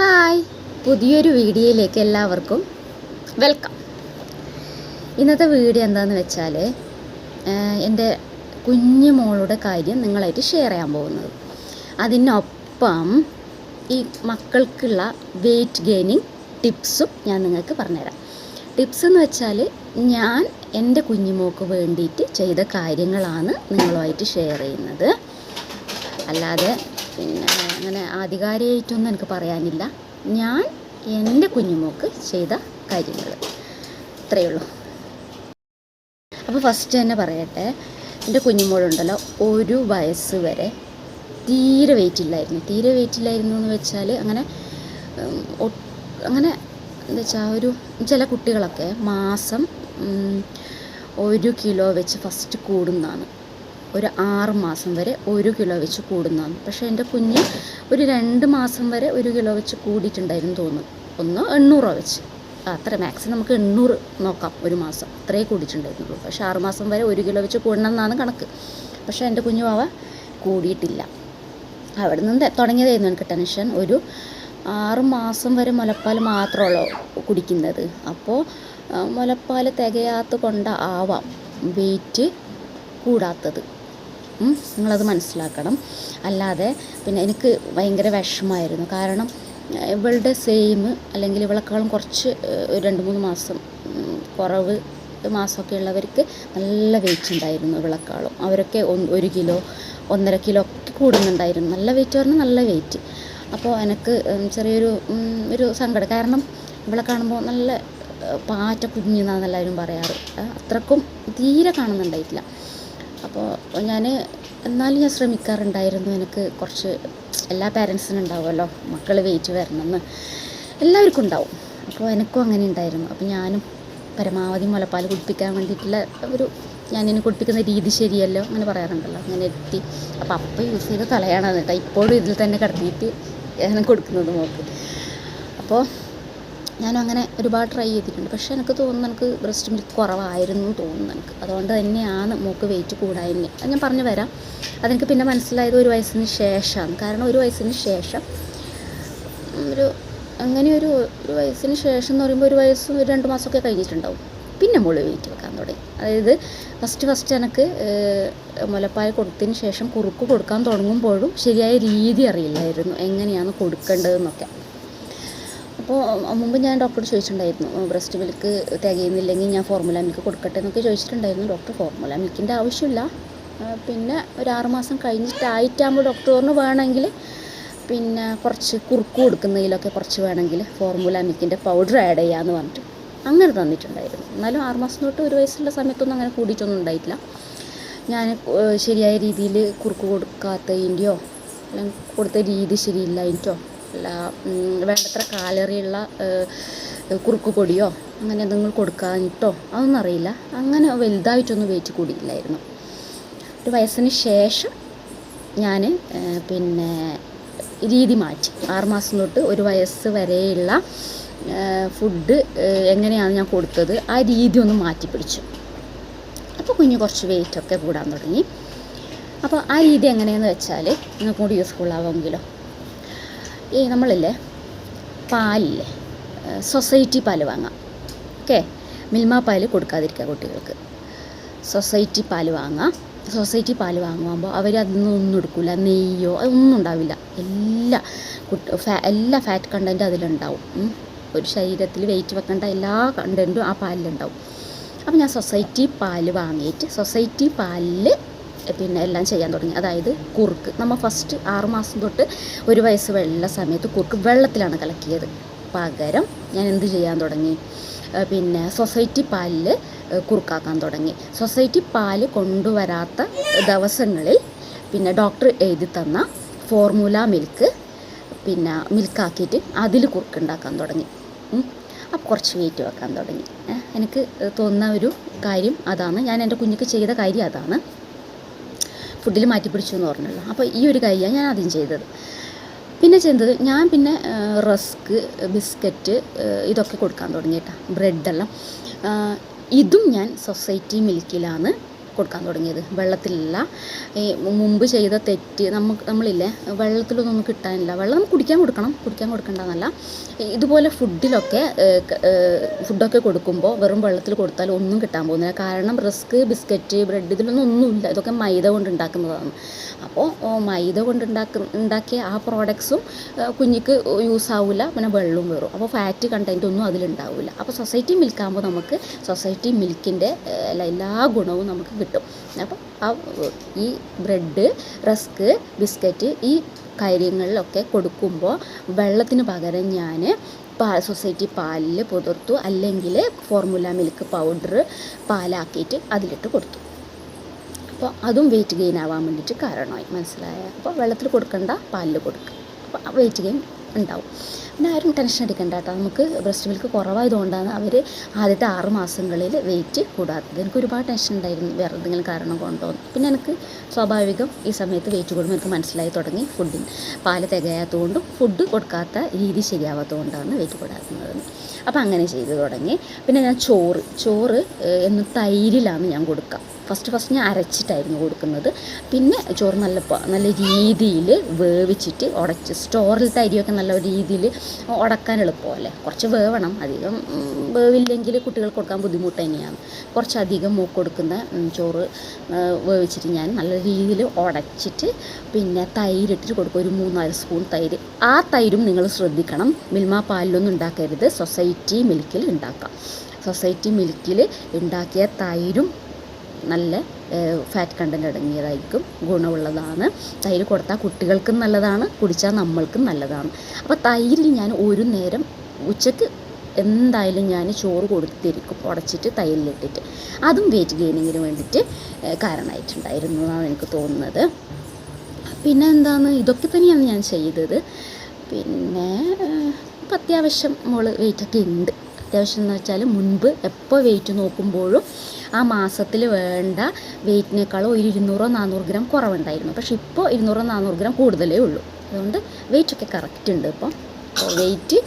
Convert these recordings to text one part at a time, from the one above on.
Hi. പുതിയൊരു വീഡിയോയിലേക്ക് എല്ലാവർക്കും വെൽക്കം. ഇന്നത്തെ വീഡിയോ എന്താണെന്ന് വെച്ചാൽ എന്റെ കുഞ്ഞു മോളുടെ കാര്യം നിങ്ങളായിട്ട് ഷെയർ ചെയ്യാൻ പോകുന്നത്. അതിനൊപ്പം ഈ മക്കൾക്കുള്ള വെയിറ്റ് ഗെയിനിങ് ടിപ്സും ഞാൻ നിങ്ങൾക്ക് പറഞ്ഞുതരാം. ടിപ്സ് എന്ന് വെച്ചാൽ ഞാൻ എന്റെ കുഞ്ഞുമോക്ക് വേണ്ടിയിട്ട് ചെയ്ത കാര്യങ്ങളാണ് നിങ്ങളുമായിട്ട് ഷെയർ ചെയ്യുന്നത്. അല്ലാതെ അങ്ങനെ ആധികാരികമായിട്ടൊന്നും എനിക്ക് പറയാനില്ല. ഞാൻ എന്റെ കുഞ്ഞുമോക്ക് ചെയ്ത കാര്യങ്ങൾ അത്രയേ ഉള്ളൂ. അപ്പോൾ ഫസ്റ്റ് തന്നെ പറയട്ടെ എന്റെ കുഞ്ഞുമോളുണ്ടല്ലോ ഒരു വയസ്സ് വരെ തീരെ വെയിറ്റ് ഇല്ലായിരുന്നു. തീരെ വെയിറ്റ് ഇല്ലായിരുന്നു എന്ന് വെച്ചാൽ അങ്ങനെ അങ്ങനെ എന്താ വെച്ചാൽ ഒരു ചില കുട്ടികളൊക്കെ മാസം ഒരു കിലോ വെച്ച് ഫസ്റ്റ് കൂടുന്നതാണ്. ഒരു ആറ് മാസം വരെ ഒരു കിലോ വെച്ച് കൂടുന്നതാണ്. പക്ഷേ എന്റെ കുഞ്ഞ് ഒരു രണ്ട് മാസം വരെ ഒരു കിലോ വെച്ച് കൂടിയിട്ടുണ്ടായിരുന്നു തോന്നുന്നു. ഒന്ന് എണ്ണൂറോ വെച്ച്. അത്ര മാക്സിമം നമുക്ക് എണ്ണൂറ് നോക്കാം ഒരു മാസം. അത്രേ കൂടിയിട്ടുണ്ടായിരുന്നുള്ളൂ. പക്ഷേ ആറ് മാസം വരെ ഒരു കിലോ വെച്ച് കൂടണം എന്നാണ് കണക്ക്. പക്ഷേ എന്റെ കുഞ്ഞു വാവ കൂടിയിട്ടില്ല. അവിടെ നിന്ന് തുടങ്ങിയതായിരുന്നു എനിക്ക് ടെൻഷൻ. ഒരു ആറ് മാസം വരെ മുലപ്പാൽ മാത്രമല്ലോ കുടിക്കുന്നത്. അപ്പോൾ മുലപ്പാൽ തികയാത്ത കൊണ്ടാവാം വെയിറ്റ് കൂടാത്തത്. നിങ്ങളത് മനസ്സിലാക്കണം. അല്ലാതെ പിന്നെ എനിക്ക് ഭയങ്കര വിഷമമായിരുന്നു. കാരണം ഇവളുടെ സെയിം അല്ലെങ്കിൽ ഇവളെക്കാളും കുറച്ച് രണ്ട് മൂന്ന് മാസം കുറവ് മാസമൊക്കെ ഉള്ളവർക്ക് നല്ല വെയിറ്റ് ഉണ്ടായിരുന്നു ഇവളെക്കാളും. അവരൊക്കെ ഒരു കിലോ ഒന്നര കിലോ ഒക്കെ കൂടുന്നുണ്ടായിരുന്നു. നല്ല വെയിറ്റ് പറഞ്ഞാൽ നല്ല വെയിറ്റ് അപ്പോൾ എനിക്ക് ചെറിയൊരു ഒരു സങ്കടം. കാരണം ഇവളെ കാണുമ്പോൾ നല്ല പാറ്റ കുഞ്ഞെന്നാണ് എല്ലാവരും പറയാറ്. അത്രക്കും തീരെ കാണുന്നുണ്ടായിട്ടില്ല. അപ്പോൾ ഞാൻ എന്നാലും ഞാൻ ശ്രമിക്കാറുണ്ടായിരുന്നു. എനിക്ക് കുറച്ച് എല്ലാ പാരൻസിനും ഉണ്ടാവുമല്ലോ. മക്കൾ വെയിറ്റ് വരണമെന്ന്. എല്ലാവർക്കും ഉണ്ടാവും. അപ്പോൾ എനിക്കും അങ്ങനെ ഉണ്ടായിരുന്നു. അപ്പോൾ ഞാനും പരമാവധി മുലപ്പാൽ കുടിപ്പിക്കാൻ വേണ്ടിയിട്ടുള്ള ഒരു ഞാനിനി കുടിപ്പിക്കുന്ന രീതി ശരിയല്ലോ അങ്ങനെ പറയാറുണ്ടല്ലോ. അങ്ങനെ എത്തി. അപ്പോൾ അപ്പം യൂസ് ചെയ്ത തലയാണ് കേട്ടോ. ഇപ്പോഴും ഇതിൽ തന്നെ കിടത്തിയിട്ട് ഞാൻ കൊടുക്കുന്നത് നോക്ക് അപ്പോൾ ഞാനും അങ്ങനെ ഒരുപാട് ട്രൈ ചെയ്തിട്ടുണ്ട്. പക്ഷേ എനിക്ക് തോന്നുന്നു എനിക്ക് ബ്രസ്റ്റ് മിൽക്ക് കുറവായിരുന്നു തോന്നുന്നു എനിക്ക്. അതുകൊണ്ട് തന്നെയാണ് മോക്ക് വെയിറ്റ് കൂടാതന്നെ അത് ഞാൻ പറഞ്ഞു വരാം. അതെനിക്ക് പിന്നെ മനസ്സിലായത് ഒരു വയസ്സിന് ശേഷമാണ്. കാരണം ഒരു വയസ്സിന് ശേഷം ഒരു അങ്ങനെ ഒരു ഒരു വയസ്സിന് ശേഷം എന്ന് പറയുമ്പോൾ ഒരു വയസ്സും ഒരു രണ്ട് മാസമൊക്കെ കഴിഞ്ഞിട്ടുണ്ടാവും. പിന്നെ മുകളിൽ വെയിറ്റ് വെക്കാൻ തുടങ്ങി. അതായത് ഫസ്റ്റ് ഫസ്റ്റ് എനിക്ക് മുലപ്പായ കൊടുത്തതിന് ശേഷം കുറുക്ക് കൊടുക്കാൻ തുടങ്ങുമ്പോഴും ശരിയായ രീതി അറിയില്ലായിരുന്നു. എങ്ങനെയാണ് കൊടുക്കേണ്ടതെന്നൊക്കെ. അപ്പോൾ മുമ്പ് ഞാൻ ഡോക്ടറോട് ചോദിച്ചിട്ടുണ്ടായിരുന്നു ബ്രസ്റ്റ് മിൽക്ക് തികയുന്നില്ലെങ്കിൽ ഞാൻ ഫോർമുല മിൽക്ക് കൊടുക്കട്ടെ എന്നൊക്കെ ചോദിച്ചിട്ടുണ്ടായിരുന്നു ഡോക്ടർ. ഫോർമുല മിൽക്കിന്റെ ആവശ്യമില്ല. പിന്നെ ഒരു ആറുമാസം കഴിഞ്ഞിട്ടായിട്ടാകുമ്പോൾ ഡോക്ടർ പറഞ്ഞു വേണമെങ്കിൽ പിന്നെ കുറച്ച് കുറുക്ക് കൊടുക്കുന്നതിലൊക്കെ കുറച്ച് വേണമെങ്കിൽ ഫോർമുല മിൽക്കിന്റെ പൗഡർ ആഡ് ചെയ്യാമെന്ന് പറഞ്ഞിട്ട് അങ്ങനെ തന്നിട്ടുണ്ടായിരുന്നു. എന്നാലും ആറുമാസം തൊട്ട് ഒരു വയസ്സുള്ള സമയത്തൊന്നും അങ്ങനെ കൂടിയിട്ടൊന്നും ഉണ്ടായിട്ടില്ല. ഞാൻ ശരിയായ രീതിയിൽ കുറുക്ക് കൊടുക്കാത്തതിന്റെയോ അല്ലെങ്കിൽ കൊടുത്ത രീതി ശരിയില്ലായിട്ടോ വേണ്ടത്ര കാലറിയുള്ള കുറുക്ക് പൊടിയോ അങ്ങനെ എന്തെങ്കിലും കൊടുക്കാനിട്ടോ അതൊന്നും അറിയില്ല. അങ്ങനെ വലുതായിട്ടൊന്നും വെയിറ്റ് കൂടിയില്ലായിരുന്നു. ഒരു വയസ്സിന് ശേഷം ഞാൻ പിന്നെ രീതി മാറ്റി. ആറുമാസം തൊട്ട് ഒരു വയസ്സ് വരെയുള്ള ഫുഡ് എങ്ങനെയാണ് ഞാൻ കൊടുത്തത് ആ രീതി ഒന്ന് മാറ്റി പിടിച്ചു. അപ്പോൾ കുഞ്ഞ് കുറച്ച് വെയിറ്റൊക്കെ കൂടാൻ തുടങ്ങി. അപ്പോൾ ആ രീതി എങ്ങനെയെന്ന് വെച്ചാൽ നിങ്ങൾക്ക് കൂടി യൂസ്ഫുൾ ആവുമെങ്കിലോ? ഈ നമ്മളില്ലേ പാലില്ലേ? സൊസൈറ്റി പാൽ വാങ്ങാം. ഓക്കെ? മിൽമ പാൽ കൊടുക്കാതിരിക്കുക കുട്ടികൾക്ക്. സൊസൈറ്റി പാൽ വാങ്ങാം. സൊസൈറ്റി പാൽ വാങ്ങുമ്പോൾ അവർ അതൊന്നും ഒന്നും എടുക്കില്ല നെയ്യോ അതൊന്നും ഉണ്ടാവില്ല. എല്ലാ എല്ലാ ഫാറ്റ് കണ്ടന്റും അതിലുണ്ടാവും. ഒരു ശരീരത്തിൽ വെയിറ്റ് വെക്കേണ്ട എല്ലാ കണ്ടന്റും ആ പാലിലുണ്ടാവും. അപ്പോൾ ഞാൻ സൊസൈറ്റി പാൽ വാങ്ങിയിട്ട് സൊസൈറ്റി പാലിൽ പിന്നെ എല്ലാം ചെയ്യാൻ തുടങ്ങി. അതായത് കുറുക്ക്. നമ്മൾ ഫസ്റ്റ് ആറുമാസം തൊട്ട് ഒരു വയസ്സ് വെള്ള സമയത്ത് കുറുക്ക് വെള്ളത്തിലാണ് കലക്കിയത്. പകരം ഞാൻ എന്ത് ചെയ്യാൻ തുടങ്ങി? പിന്നെ സൊസൈറ്റി പാലിൽ കുറുക്കാക്കാൻ തുടങ്ങി. സൊസൈറ്റി പാൽ കൊണ്ടുവരാത്ത ദിവസങ്ങളിൽ പിന്നെ ഡോക്ടർ എഴുതി തന്ന ഫോർമുല മിൽക്ക് പിന്നെ മിൽക്കാക്കിയിട്ട് അതിൽ കുറുക്കുണ്ടാക്കാൻ തുടങ്ങി. അപ്പോൾ കുറച്ച് വെയിറ്റ് വെക്കാൻ തുടങ്ങി. എനിക്ക് തോന്നുന്ന ഒരു കാര്യം അതാണ്. ഞാൻ എന്റെ കുഞ്ഞിക്ക് ചെയ്ത കാര്യം അതാണ്. ഫുഡിൽ മാറ്റി പിടിച്ചു എന്ന് പറഞ്ഞല്ലോ. അപ്പോൾ ഈ ഒരു കാര്യമാണ് ഞാൻ ആദ്യം ചെയ്തത്. പിന്നെ ചെയ്തത് ഞാൻ പിന്നെ റസ്ക് ബിസ്ക്കറ്റ് ഇതൊക്കെ കൊടുക്കാൻ തുടങ്ങി കേട്ടോ. ബ്രെഡെല്ലാം ഇതും ഞാൻ സൊസൈറ്റി മിൽക്കിലാണ് കൊടുക്കാൻ തുടങ്ങിയത്. വെള്ളത്തിലല്ല. ഈ മുമ്പ് ചെയ്ത തെറ്റ് നമുക്ക് നമ്മളില്ലേ വെള്ളത്തിലൊന്നും നമുക്ക് കിട്ടാനില്ല. വെള്ളം നമുക്ക് കുടിക്കാൻ കൊടുക്കണം. കുടിക്കാൻ കൊടുക്കേണ്ടതെന്നല്ല ഇതുപോലെ ഫുഡിലൊക്കെ ഫുഡൊക്കെ കൊടുക്കുമ്പോൾ വെറും വെള്ളത്തിൽ കൊടുത്താൽ ഒന്നും കിട്ടാൻ പോകുന്നില്ല. കാരണം റിസ്ക് ബിസ്ക്കറ്റ് ബ്രെഡ് ഇതിലൊന്നും ഒന്നുമില്ല. ഇതൊക്കെ മൈദ കൊണ്ട് ഉണ്ടാക്കുന്നതാണ്. അപ്പോൾ മൈദ കൊണ്ട് ഉണ്ടാക്കിയ ആ പ്രോഡക്ട്സും കുഞ്ഞിക്ക് യൂസ് ആവില്ല പിന്നെ വെള്ളവും വേറും. അപ്പോൾ ഫാറ്റ് കണ്ടന്റ് ഒന്നും അതിലുണ്ടാവില്ല അപ്പോൾ സൊസൈറ്റി മിൽക്കാകുമ്പോൾ നമുക്ക് സൊസൈറ്റി മിൽക്കിന്റെ എല്ലാ ഗുണവും നമുക്ക് കിട്ടും. അപ്പോൾ ആ ഈ ബ്രെഡ് റസ്ക് ബിസ്ക്കറ്റ് ഈ കാര്യങ്ങളിലൊക്കെ കൊടുക്കുമ്പോൾ വെള്ളത്തിന് പകരം ഞാൻ പാ സൊസൈറ്റി പാലിൽ പുതിർത്തു. അല്ലെങ്കിൽ ഫോർമുല മിൽക്ക് പൗഡർ പാലാക്കിയിട്ട് അതിലിട്ട് കൊടുത്തു. അപ്പോൾ അതും വെയിറ്റ് ഗെയിൻ ആവാൻ വേണ്ടിയിട്ട് കാരണമായി. മനസ്സിലായ? അപ്പോൾ വെള്ളത്തിൽ കൊടുക്കണ്ട പാലിൽ കൊടുക്കുക അപ്പോൾ വെയിറ്റ് ഗെയിൻ ഉണ്ടാവും. ആരും ടെൻഷൻ അടിക്കണ്ട കേട്ടോ. നമുക്ക് ബ്രസ്റ്റ് മിൽക്ക് കുറവായതുകൊണ്ടാണ് അവർ ആദ്യത്തെ ആറ് മാസങ്ങളിൽ വെയിറ്റ് കൂടാത്തത്. എനിക്ക് ഒരുപാട് ടെൻഷൻ ഉണ്ടായിരുന്നു. വേറെ എന്തെങ്കിലും കാരണം കൊണ്ടോ. പിന്നെ എനിക്ക് സ്വാഭാവികം ഈ സമയത്ത് വെയിറ്റ് കൂടുമ്പോൾ എനിക്ക് മനസ്സിലായി തുടങ്ങി ഫുഡിന് പാൽ തികയാത്തതുകൊണ്ടും ഫുഡ് കൊടുക്കാത്ത രീതി ശരിയാവാത്തതുകൊണ്ടാണ് വെയിറ്റ് കൂടാത്തത്. അപ്പോൾ അങ്ങനെ ചെയ്തു തുടങ്ങി. പിന്നെ ഞാൻ ചോറ് ചോറ് എന്ന് തൈരിലാണ് ഞാൻ കൊടുക്കുക ഫസ്റ്റ് ഫസ്റ്റ് ഞാൻ അരച്ചിട്ടായിരുന്നു കൊടുക്കുന്നത്. പിന്നെ ചോറ് നല്ല നല്ല രീതിയിൽ വേവിച്ചിട്ട് ഉടച്ച് സ്റ്റോറിൽ അരിയൊക്കെ നല്ല രീതിയിൽ ഉടക്കാൻ എളുപ്പമല്ലേ കുറച്ച് വേവണം. അധികം വേവില്ലെങ്കിൽ കുട്ടികൾക്ക് കൊടുക്കാൻ ബുദ്ധിമുട്ട് തന്നെയാണ്. കുറച്ചധികം മൂക്ക് കൊടുക്കുന്ന ചോറ് വേവിച്ചിട്ട് ഞാൻ നല്ല രീതിയിൽ ഉടച്ചിട്ട് പിന്നെ തൈരിട്ടിട്ട് കൊടുക്കും. ഒരു മൂന്നാൽ സ്പൂൺ തൈര്. ആ തൈരും നിങ്ങൾ ശ്രദ്ധിക്കണം. മിൽമ പാലിലൊന്നും ഉണ്ടാക്കരുത്. സൊസൈറ്റി മിൽക്കിൽ ഉണ്ടാക്കാം. സൊസൈറ്റി മിൽക്കിൽ ഉണ്ടാക്കിയ തൈരും നല്ല ഫാറ്റ് കണ്ടന്റ് അടങ്ങിയതായിരിക്കും ഗുണമുള്ളതാണ്. തൈര് കൊടുത്താൽ കുട്ടികൾക്കും നല്ലതാണ് കുടിച്ചാൽ നമ്മൾക്കും നല്ലതാണ്. അപ്പോൾ തൈരിൽ ഞാൻ ഒരു നേരം ഉച്ചയ്ക്ക് എന്തായാലും ഞാൻ ചോറ് കൊടുത്തിരിക്കും ഉടച്ചിട്ട് തൈരിലിട്ടിട്ട് അതും വെയിറ്റ് ഗെയിനിങ്ങിന് വേണ്ടിയിട്ട് കാരണമായിട്ടുണ്ടായിരുന്നു എന്നാണ് എനിക്ക് തോന്നുന്നത്. പിന്നെ എന്താണ്? ഇതൊക്കെ തന്നെയാണ് ഞാൻ ചെയ്തത്. പിന്നെ ഇപ്പം അത്യാവശ്യം മോൾ വെയിറ്റൊക്കെ ഉണ്ട്. അത്യാവശ്യം എന്ന് വെച്ചാൽ മുൻപ് എപ്പോൾ വെയിറ്റ് നോക്കുമ്പോഴും ആ മാസത്തിൽ വേണ്ട വെയിറ്റിനേക്കാളും ഒരു ഇരുന്നൂറോ നാനൂറ് ഗ്രാം കുറവുണ്ടായിരുന്നു. പക്ഷേ ഇപ്പോൾ ഇരുന്നൂറോ നാനൂറ് ഗ്രാം കൂടുതലേ ഉള്ളൂ. അതുകൊണ്ട് വെയിറ്റൊക്കെ കറക്റ്റ് ഉണ്ട് ഇപ്പം വെയിറ്റ്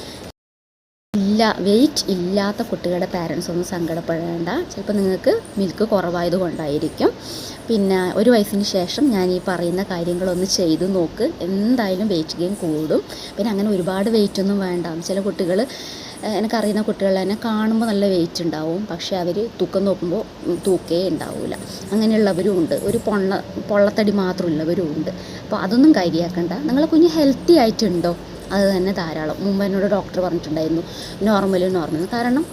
ഇല്ല വെയിറ്റ് ഇല്ലാത്ത കുട്ടികളുടെ പാരൻസ് ഒന്നും സങ്കടപ്പെടേണ്ട. ചിലപ്പോൾ നിങ്ങൾക്ക് മിൽക്ക് കുറവായത് കൊണ്ടായിരിക്കും. പിന്നെ ഒരു വയസ്സിന് ശേഷം ഞാൻ ഈ പറയുന്ന കാര്യങ്ങളൊന്ന് ചെയ്തു നോക്ക്. എന്തായാലും വെയിറ്റ് ഗെയിൻ കൂടും. പിന്നെ അങ്ങനെ ഒരുപാട് വെയിറ്റ് ഒന്നും വേണ്ട. ചില കുട്ടികൾ എനിക്കറിയുന്ന കുട്ടികൾ തന്നെ കാണുമ്പോൾ നല്ല വെയിറ്റ് ഉണ്ടാവും. പക്ഷേ അവർ തൂക്കം നോക്കുമ്പോൾ തൂക്കേ ഉണ്ടാവില്ല അങ്ങനെയുള്ളവരും ഉണ്ട്. ഒരു പൊണ്ണ പൊള്ളത്തടി മാത്രമുള്ളവരും ഉണ്ട്. അപ്പോൾ അതൊന്നും കാര്യമാക്കണ്ട നിങ്ങളെ കുഞ്ഞ് ഹെൽത്തി ആയിട്ടുണ്ടോ? അത് തന്നെ ധാരാളം. മുമ്പ് എന്നോട് ഡോക്ടർ പറഞ്ഞിട്ടുണ്ടായിരുന്നു നോർമൽ നോർമൽ കാരണം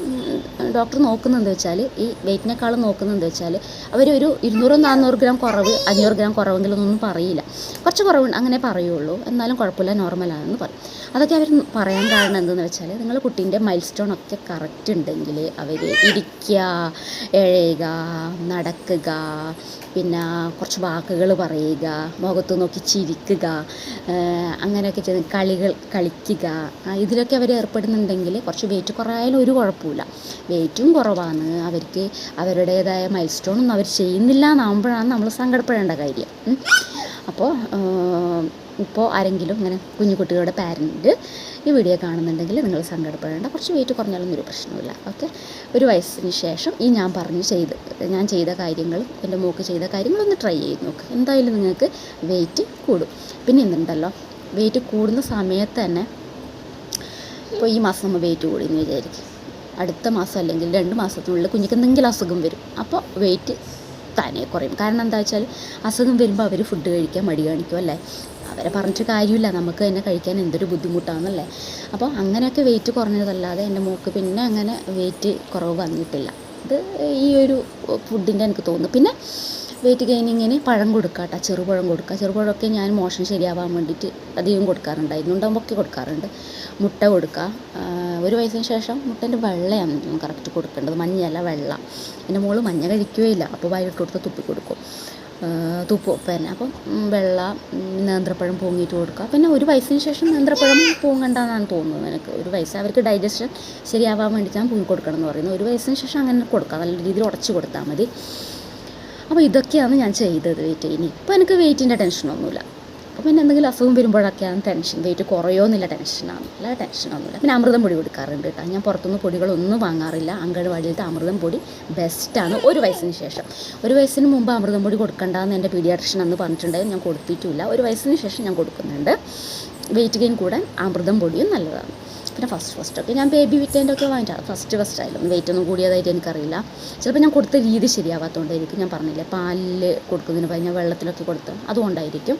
ഡോക്ടർ നോക്കുന്നതെന്ന് വെച്ചാൽ ഈ വെയിറ്റിനേക്കാളും നോക്കുന്നതെന്ന് വെച്ചാൽ അവരൊരു ഇരുന്നൂറ് നാനൂറ് ഗ്രാം കുറവ് അഞ്ഞൂറ് ഗ്രാം കുറവെങ്കിലും ഒന്നും പറയില്ല. കുറച്ച് കുറവ് അങ്ങനെ പറയുള്ളൂ. എന്നാലും കുഴപ്പമില്ല നോർമലാണെന്ന് പറയും. അതൊക്കെ അവർ പറയാൻ കാരണം എന്തെന്ന് വെച്ചാൽ നിങ്ങൾ കുട്ടീന്റെ മൈൽ സ്റ്റോൺ ഒക്കെ കറക്റ്റ് ഉണ്ടെങ്കിൽ അവർ ഇരിക്കുക എഴയുക നടക്കുക പിന്നെ കുറച്ച് വാക്കുകൾ പറയുക മുഖത്ത് നോക്കി ചിരിക്കുക അങ്ങനെയൊക്കെ ചെയ്ത് കളികൾ കളിക്കുക ഇതിലൊക്കെ അവർ ഏർപ്പെടുന്നുണ്ടെങ്കിൽ കുറച്ച് വെയിറ്റ് കുറവായാലും ഒരു കുഴപ്പമില്ല വെയിറ്റും കുറവാണ്. അവർക്ക് അവരുടേതായ മൈൽ സ്റ്റോണൊന്നും അവർ ചെയ്യുന്നില്ല എന്നാകുമ്പോഴാണ് നമ്മൾ സങ്കടപ്പെടേണ്ട കാര്യം. അപ്പോൾ ഇപ്പോൾ ആരെങ്കിലും ഇങ്ങനെ കുഞ്ഞു കുട്ടികളുടെ പാരന്റ് ഈ വീഡിയോ കാണുന്നുണ്ടെങ്കിൽ നിങ്ങൾ സങ്കടപ്പെടേണ്ട. കുറച്ച് വെയിറ്റ് കുറഞ്ഞാലൊന്നും ഒരു പ്രശ്നമില്ല ഓക്കെ ഒരു വയസ്സിന് ശേഷം ഈ ഞാൻ പറഞ്ഞ് ചെയ്ത് ഞാൻ ചെയ്ത കാര്യങ്ങൾ എന്റെ മോക്ക് ചെയ്ത കാര്യങ്ങളൊന്ന് ട്രൈ ചെയ്ത് നോക്കുക എന്തായാലും നിങ്ങൾക്ക് വെയിറ്റ് കൂടും. പിന്നെ എന്തുണ്ടല്ലോ? വെയിറ്റ് കൂടുന്ന സമയത്ത് തന്നെ ഇപ്പോൾ ഈ മാസം നമ്മൾ വെയിറ്റ് കൂടി എന്ന് വിചാരിക്കും. അടുത്ത മാസം അല്ലെങ്കിൽ രണ്ട് മാസത്തിനുള്ളിൽ കുഞ്ഞിക്ക് എന്തെങ്കിലും അസുഖം വരും. അപ്പോൾ വെയിറ്റ് താനേ കുറയും. കാരണം എന്താ വെച്ചാൽ അസുഖം വരുമ്പോൾ അവർ ഫുഡ് കഴിക്കാൻ മടി കാണിക്കും അല്ലേ? അവരെ പറഞ്ഞിട്ട് കാര്യമില്ല. നമുക്ക് തന്നെ കഴിക്കാൻ എന്തൊരു ബുദ്ധിമുട്ടാണെന്നല്ലേ അപ്പോൾ അങ്ങനെയൊക്കെ വെയിറ്റ് കുറഞ്ഞതല്ലാതെ എന്റെ മോക്ക് പിന്നെ അങ്ങനെ വെയിറ്റ് കുറവ് വന്നിട്ടില്ല. ഇത് ഈ ഒരു ഫുഡിന്റെ എനിക്ക് തോന്നുന്നു. പിന്നെ വെയിറ്റ് ഗെയിനിങ്ങിന് പഴം കൊടുക്കുക കേട്ടോ ചെറുപഴം കൊടുക്കുക ചെറുപഴമൊക്കെ ഞാൻ മോഷൻ ശരിയാവാൻ വേണ്ടിയിട്ട് അധികം കൊടുക്കാറുണ്ടായിരുന്നു. ഉണ്ടാകുമ്പോഴൊക്കെ കൊടുക്കാറുണ്ട്. മുട്ട കൊടുക്കുക ഒരു വയസ്സിന് ശേഷം മുട്ടേന്റെ വെള്ളയാണ് കറക്റ്റ് കൊടുക്കേണ്ടത്. മഞ്ഞയല്ല വെള്ള. എന്റെ മോൾ മഞ്ഞ കഴിക്കുകയില്ല. അപ്പോൾ വയലിട്ട് കൊടുത്ത് തുപ്പി കൊടുക്കും. തുപ്പ്. പിന്നെ അപ്പം വെള്ള നേന്ത്രപ്പഴം പൊങ്ങിയിട്ട് കൊടുക്കുക പിന്നെ ഒരു വയസ്സിന് ശേഷം നേന്ത്രപ്പഴം പൂങ്ങണ്ടെന്നാണ് തോന്നുന്നത് എനിക്ക് ഒരു വയസ്സ് അവർക്ക് ഡൈജഷൻ ശരിയാവാൻ വേണ്ടിയിട്ടാണ് പൂങ്ങി കൊടുക്കണം എന്ന് പറയുന്നത് ഒരു വയസ്സിന് ശേഷം അങ്ങനെ കൊടുക്കുക നല്ല രീതിയിൽ ഉടച്ച് കൊടുത്താൽ മതി. അപ്പോൾ ഇതൊക്കെയാണ് ഞാൻ ചെയ്തത് വെയിറ്റ്. ഇനി ഇപ്പോൾ എനിക്ക് വെയിറ്റിന്റെ ടെൻഷനൊന്നുമില്ല. അപ്പോൾ പിന്നെ എന്തെങ്കിലും അസുഖം വരുമ്പോഴൊക്കെയാണ് ടെൻഷൻ. വെയിറ്റ് കുറയോ എന്നില്ല ടെൻഷനാണ്. അല്ല ടെൻഷനൊന്നുമില്ല. പിന്നെ അമൃതം പൊടി കൊടുക്കാറുണ്ട് കേട്ടോ. ഞാൻ പുറത്തുനിന്ന് പൊടികളൊന്നും വാങ്ങാറില്ല. അങ്കണവാടിയിലത്തെ അമൃതം പൊടി ബെസ്റ്റാണ്. ഒരു വയസ്സിന് ശേഷം. ഒരു വയസ്സിന് മുമ്പ് അമൃതം പൊടി കൊടുക്കണ്ടെന്ന് എന്റെ പീഡിയാട്രിഷൻ അന്ന് പറഞ്ഞിട്ടുണ്ടായിരുന്നു. ഞാൻ കൊടുത്തിട്ടില്ല ഒരു വയസ്സിന് ശേഷം ഞാൻ കൊടുക്കുന്നുണ്ട്. വെയിറ്റ് ഗെയിൻ കൂടാൻ അമൃതം പൊടിയും നല്ലതാണ്. പിന്നെ ഫസ്റ്റ് ഫസ്റ്റ് ഒക്കെ ഞാൻ ബേബി വിറ്റേന്റെ ഒക്കെ വാങ്ങിച്ചാൽ ഫസ്റ്റ് ഫസ്റ്റ് ആയാലും വെയിറ്റ് ഒന്നും കൂടിയതായിട്ട് എനിക്കറിയില്ല. ചിലപ്പോൾ ഞാൻ കൊടുത്ത രീതി ശരിയാവാത്തതുകൊണ്ടായിരിക്കും ഞാൻ പറഞ്ഞില്ലേ. പാലിൽ കൊടുക്കുന്നതിന് പകരം വെള്ളത്തിലൊക്കെ കൊടുത്ത് അതുകൊണ്ടായിരിക്കും.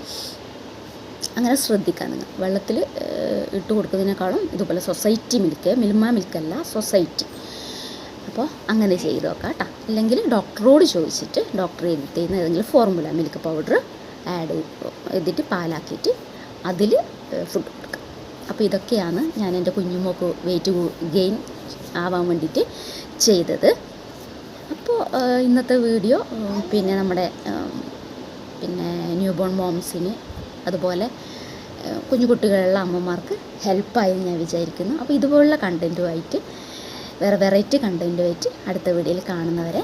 അങ്ങനെ ശ്രദ്ധിക്കുക നിങ്ങൾ. വെള്ളത്തിൽ ഇട്ട് കൊടുക്കുന്നതിനേക്കാളും ഇതുപോലെ സൊസൈറ്റി മിൽക്ക് മിൽമ മിൽക്കല്ല സൊസൈറ്റി അപ്പോൾ അങ്ങനെ ചെയ്ത് നോക്കാം കേട്ടോ അല്ലെങ്കിൽ ഡോക്ടറോട് ചോദിച്ചിട്ട് ഡോക്ടർ എഴുതി തരുന്ന ഏതെങ്കിലും ഫോർമുല മിൽക്ക് പൗഡർ ആഡ് ചെയ്തിട്ട് പാലാക്കിയിട്ട് അതിൽ ഫുഡ് അപ്പോൾ ഇതൊക്കെയാണ് ഞാൻ എന്റെ കുഞ്ഞുമോക്ക് വെയിറ്റ് ഗെയിൻ ആവാൻ വേണ്ടിയിട്ട് ചെയ്തത്. അപ്പോൾ ഇന്നത്തെ വീഡിയോ പിന്നെ നമ്മുടെ പിന്നെ ന്യൂ ബോൺ മോംസിന് അതുപോലെ കുഞ്ഞു കുട്ടികളുള്ള അമ്മമാർക്ക് ഹെൽപ്പായി ഞാൻ വിചാരിക്കുന്നു. അപ്പോൾ ഇതുപോലുള്ള കണ്ടന്റുമായിട്ട് വേറെ വെറൈറ്റി കണ്ടന്റുമായിട്ട് അടുത്ത വീഡിയോയിൽ കാണുന്നവരെ